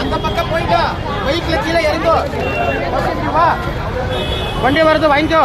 அந்த பக்கம் போயிட்டா பைக்ல கீழே இறங்கோ வண்டி வருது வாங்கிக்கோ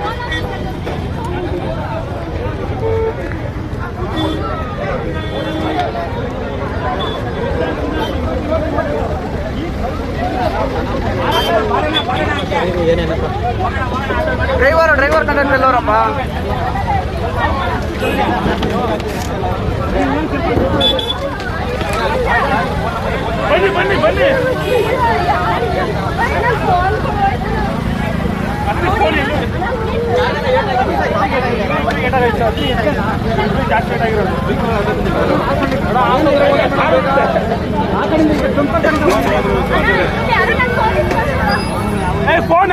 ಡ್ರೈವರ್ ಡ್ರೈವರ್ ಕಂಡಕ್ಟರ್ ಎಲ್ಲವರಪ್ಪ ಬನ್ನಿ ಬನ್ನಿ ಬನ್ನಿ ಅತಿ ಹೆಚ್ಚು ಜಾಸ್ತಿ ಫೋನ್